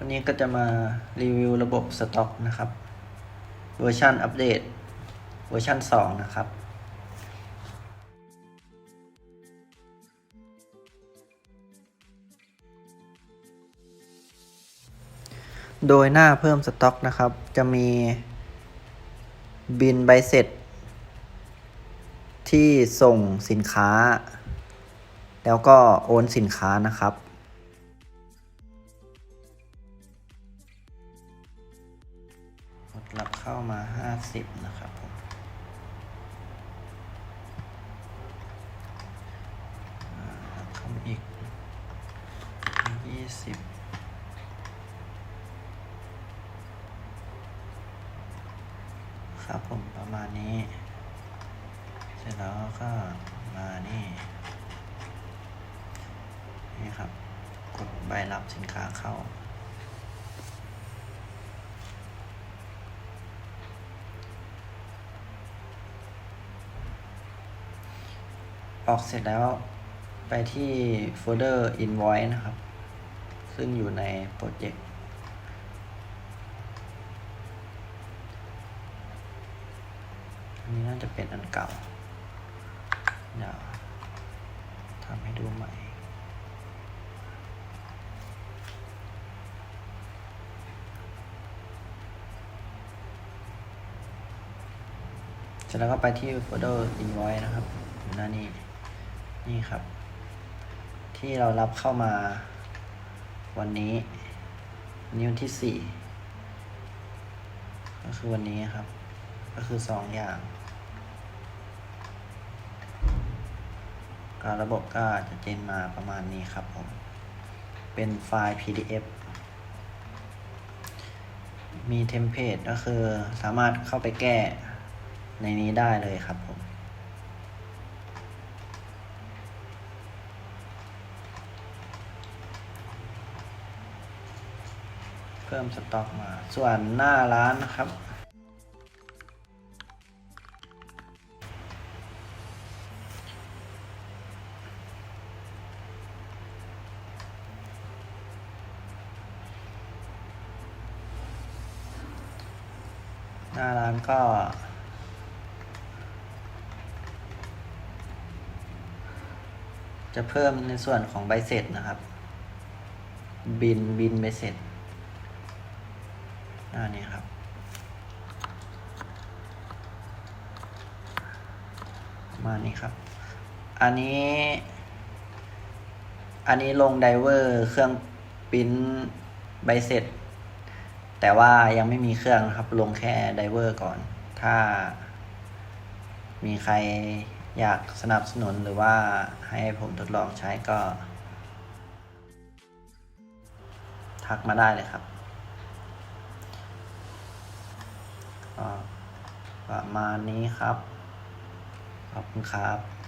วันนี้ก็จะมารีวิวระบบสต็อกนะครับ เวอร์ชันอัปเดต เวอร์ชัน2 นะครับ โดยหน้าเพิ่มสต็อกนะครับ จะมีบินใบเสร็จ ที่ส่งสินค้า แล้วก็โอนสินค้านะครับ รับเข้ามา 50 นะครับผมรับเข้ามาอีก 20ครับผมประมาณนี้ เสร็จแล้วก็มานี่ นี่ครับ กดใบรับสินค้าเข้า ออกเสร็จแล้วไปที่โฟลเดอร์ invoice นะครับ ซึ่งอยู่ในโปรเจกต์อันนี้น่าจะเป็นอันเก่า เดี๋ยวทำให้ดูใหม่เสร็จแล้วก็ไปที่โฟลเดอร์ invoice นะครับ หน้านี้ นี่ครับ ที่เรารับเข้ามา วันนี้นนี้วที่สี่ก็คือวันนี้ครับ ก็คือสองอย่างการระบบก็จะเจนมาประมาณนี้ครับผม เป็นไฟล์ PDF มีเทมเพลตก็คือสามารถเข้าไปแก้ในนี้ได้เลยครับผม เพิ่มสต็อกมา ส่วนหน้าร้านนะครับ หน้าร้านก็จะเพิ่มในส่วนของใบเสร็จนะครับ บินบินใบเสร็จ หน้านี้ครับ มานี้ครับ อันนี้ อันนี้ลงไดเวอร์เครื่องปริ้นใบเสร็จ แต่ว่ายังไม่มีเครื่องนะครับ ลงแค่ไดเวอร์ก่อน ถ้า มีใครอยากสนับสนุนหรือว่าให้ผมทดลองใช้ก็ ทักมาได้เลยครับ ก็ประมาณนี้ครับ ขอบคุณครับ